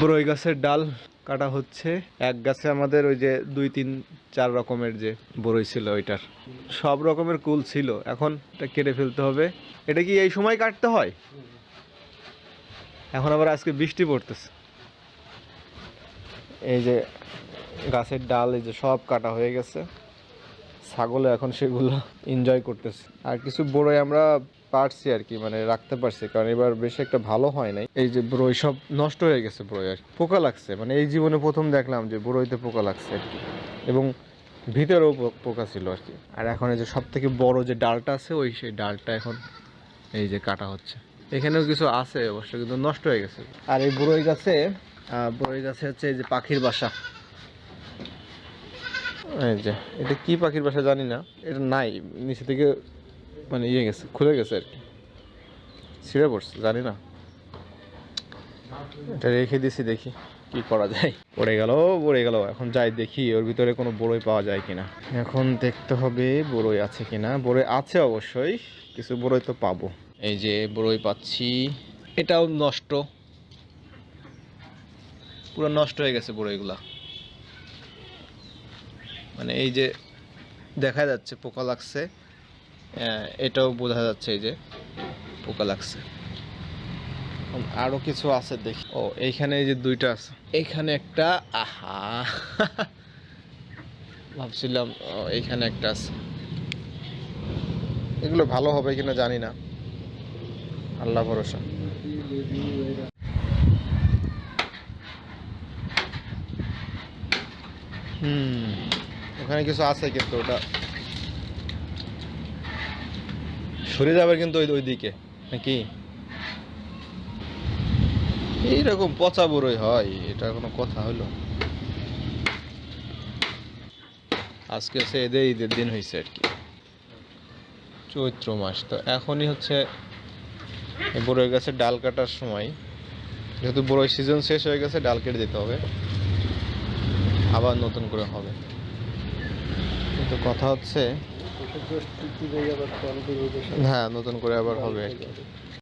বড়ই গাছের ডাল কাটা হচ্ছে। এক গাছে আমাদের ওই যে দুই, তিন, চার রকমের যে বড়ই ছিল ওইটার। সব রকমের কুল ছিল। এখন এটা কেটে ফেলতে হবে। এটা কি এই সময় কাটতে হয়? এখন আবার আজকে বৃষ্টি পড়তেছে। এই যে গাছের ডাল, এই যে সব কাটা হয়ে গেছে। ছাগলে এখন সেগুলো এনজয় করতেছে। আর কিছু বড়ই আমরা পারছি আর কি মানে রাখতে পারছি। কারণ এবার বেশি একটা ভালো হয় নাই। এই যে বড়ই সব নষ্ট হয়ে গেছে বড়ই আর পোকা লাগছে। মানে এই জীবনে প্রথম দেখলাম যে বড়ইতে পোকা লাগছে আর কি। এবং ভিতরেও পোকা ছিল আর কি। আর এখন এই যে সব থেকে বড় যে ডালটা আছে, ওই সেই ডালটা এখন এই যে কাটা হচ্ছে। এখানেও কিছু আছে অবশ্য, কিন্তু নষ্ট হয়ে গেছে। আর এই বড়ই গাছে বড়ই গাছে হচ্ছে এই যে পাখির বাসা। এই যে, এটা কি পাখির বাসা জানি না, এটা নাই। নিচে থেকে মানে ইয়ে গেছে, খুলে গেছে আর কি। ছিঁড়ে পড়ছে, জানি না। এটা রেখে দিছি, দেখি কি করা যায়। পড়ে গেল পড়ে গেল। এখন যাই দেখি, ওর ভিতরে কোনো বড়ই পাওয়া যায় কিনা। এখন দেখতে হবে বড়ই আছে কিনা। বড়ই আছে অবশ্যই, কিছু বড়ই তো পাবো। এই যে বড়ই পাচ্ছি, এটাও নষ্ট। পুরো নষ্ট হয়ে গেছে বড়ইগুলা। মানে এই যে দেখা যাচ্ছে, পোকা লাগছে। এটাও বোঝা যাচ্ছে এই যে পোকা লাগছে। আরও কিছু আছে দেখি। ও এইখানে এই যে দুইটা আছে। এইখানে একটা আহা। ভাবছিলাম এইখানে একটা আছে। এগুলো ভালো হবে কিনা জানি না। আল্লাহ ভরসা। হুম ওখানে কিছু আছে কিন্তু ওটা। সরে যাবে কিন্তু ওই দিকে নাকি? এইরকম পচা বড়ই হয়, এটা কোনো কথা হলো? আজকে হচ্ছে এদের ঈদের দিন হয়েছে আর কি। চৈত্র মাস, তো এখনই হচ্ছে বড়ই গাছের ডাল কাটার সময়। যেহেতু বড়ই সিজন শেষ হয়ে গেছে, ডাল কেটে দিতে হবে। আবার নতুন করে হবে। কিন্তু কথা হচ্ছে হ্যাঁ নতুন করে আবার হবে আর কি।